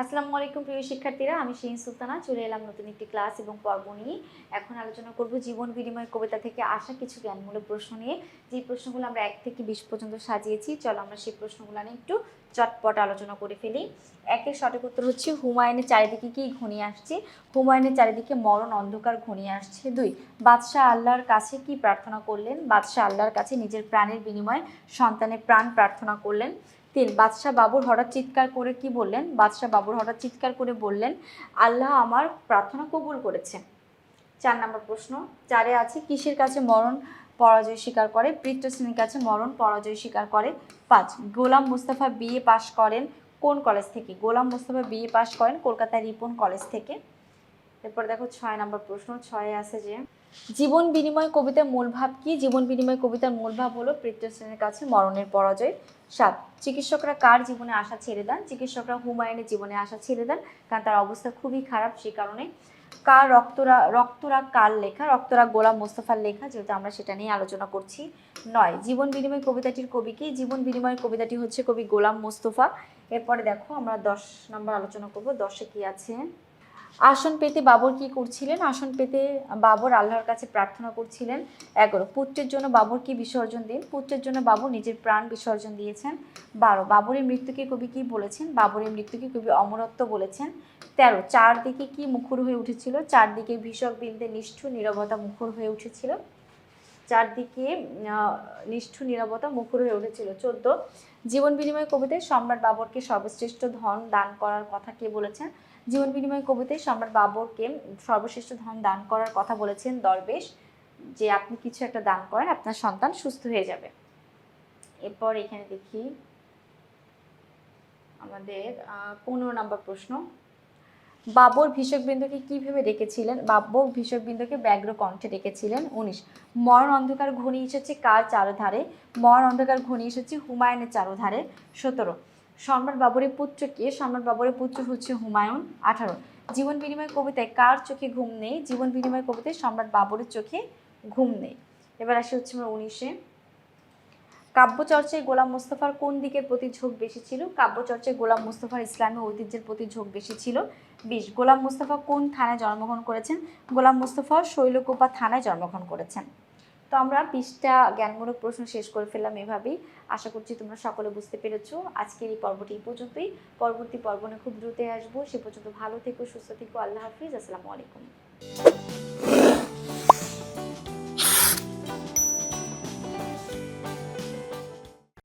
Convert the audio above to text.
আসসালামু আলাইকুম প্রিয় শিক্ষার্থীরা, আমি শিন সুলতানা, চলে এলাম নতুন একটি ক্লাস এবং পর্ব নিয়ে। এখন আলোচনা করব জীবন বিনিময় কবিতা থেকে আসা কিছু জ্ঞানমূলক প্রশ্ন নিয়ে। যে প্রশ্নগুলো আমরা এক থেকে বিশ পর্যন্ত সাজিয়েছি, চলো আমরা সেই প্রশ্নগুলো নিয়ে একটু চটপট আলোচনা করে ফেলি। একের সঠিক উত্তর হচ্ছে, হুমায়ুনের চারিদিকে কি ঘনিয়ে আসছে? হুমায়ুনের চারিদিকে মরণ অন্ধকার ঘনিয়ে আসছে। দুই, বাদশাহ আল্লাহর কাছে কি প্রার্থনা করলেন? বাদশাহ আল্লাহর কাছে নিজের প্রাণের বিনিময়ে সন্তানের প্রাণ প্রার্থনা করলেন। তিন, বাদশাহ বাবুর হঠাৎ চিৎকার করে কি বললেন? বাদশাহ বাবুর হঠাৎ চিৎকার করে বললেন, আল্লাহ আমার প্রার্থনা কবুল করেছে। চার নম্বর প্রশ্ন চারে আছে কিসের কাছে মরণ পরাজয় স্বীকার করে? শ্রেণির কাছে মরণ পরাজয় স্বীকার করে। পাঁচ, গোলাম মুস্তাফা বিএ পাশ করেন কোন কলেজ থেকে? গোলাম মুস্তাফা বিএ পাশ করেন কলকাতার রিপন কলেজ থেকে। এরপর দেখো ছয় নম্বর প্রশ্ন, ছয়ে আছে যে, জীবন বিনিময় কবিতার মূল ভাব কি? জীবন বিনিময় কবিতার মূল ভাব হলো শ্রেণির কাছে মরণের পরাজয়। সাত, চিকিৎসকরা কার জীবনে আশা ছেড়ে দেন? চিকিৎসকরা হুমায়ুনের জীবনে আশা ছেড়ে দেন, কারণ তার অবস্থা খুবই খারাপ সেই কারণে। কার রক্তরা রক্তরাগ কার লেখা? রক্তরাগ গোলাম মোস্তফার লেখা, যেহেতু আমরা সেটা নিয়ে আলোচনা করছি। নয়, জীবন বিনিময় কবিতাটির কবি কি? জীবন বিনিময় কবিতাটি হচ্ছে কবি গোলাম মোস্তফা। এরপরে দেখো আমরা দশ নম্বর আলোচনা করব, দশে কি আছে? আসন পেতে বাবর কি করছিলেন? আসন পেতে বাবর আল্লাহর কাছে প্রার্থনা করছিলেন। এগারো, পুত্রের জন্য বাবর কি বিসর্জন দিন? পুত্রের জন্য বাবর নিজের প্রাণ বিসর্জন দিয়েছেন। বারো, বাবরের মৃত্যুকে কবি কি বলেছেন? বাবরের মৃত্যুকে কবি অমরত্ব বলেছেন। তেরো, চারদিকে কি মুখর হয়ে উঠেছিল? চারদিকে ভীষক বিন্দে নিষ্ঠুর, নিরবতা মুখর হয়ে উঠেছিল। চারদিকে আহ, নিষ্ঠুর নীরবতা মুখর হয়ে উঠেছিল। চোদ্দ জীবন বিনিময় কবিতায় সম্রাট বাবরকে সর্বশ্রেষ্ঠ ধন দান করার কথা কে বলেছেন? জীবন বিনিময় কবিতায় সম্রাট বাবরকে সর্বশ্রেষ্ঠ ধন দান করার কথা বলেছেন দরবেশ। যে আপনি কিছু একটা দান করেন আপনার সন্তান সুস্থ হয়ে যাবে। এরপর এখানে দেখি আমাদের পনেরো নম্বর প্রশ্ন। বাবর ভীষকবৃন্দকে কি ভেবে ডেকেছিলেন? বাবর ভীষকবৃন্দকে ব্যগ্র কণ্ঠে ডেকেছিলেন। উনিশ, মরণ অন্ধকার ঘনিয়ে এসেছে কার চারধারে? মরণ অন্ধকার ঘনিয়ে এসেছে হুমায়ুনের চারধারে। সতেরো, সম্রাট বাবরের পুত্র কে? সম্রাট বাবরের পুত্র হচ্ছে হুমায়ুন। আঠারো, জীবন বিনিময় কবিতায় কার চোখে ঘুম নেই? জীবন বিনিময় কবিতায় সম্রাট বাবরের চোখে ঘুম নেই। এবার আসি হচ্ছে আমরা উনিশে। কাব্যচর্চায় গোলাম মোস্তফার কোন দিকের প্রতি ঝোঁক বেশি ছিল? কাব্যচর্চায় গোলাম মোস্তফার ইসলামী ঐতিহ্যের প্রতি ঝোঁক বেশি ছিল। বিশ, গোলাম মোস্তফা কোন থানায় জন্মগ্রহণ করেছেন? গোলাম মোস্তফা শৈলকোপা থানায় জন্মগ্রহণ করেছেন। তো আমরা বিশটা জ্ঞানমূলক প্রশ্ন শেষ করে ফেললাম এভাবেই। আশা করছি তোমরা সকলে বুঝতে পেরেছ। আজকের এই পর্বটি এই পর্যন্তই। পরবর্তী পর্ব নিয়ে খুব দ্রুত আসব। সে পর্যন্ত ভালো থেকো, সুস্থ থেকো। আল্লাহ হাফিজ। আসসালামু আলাইকুম।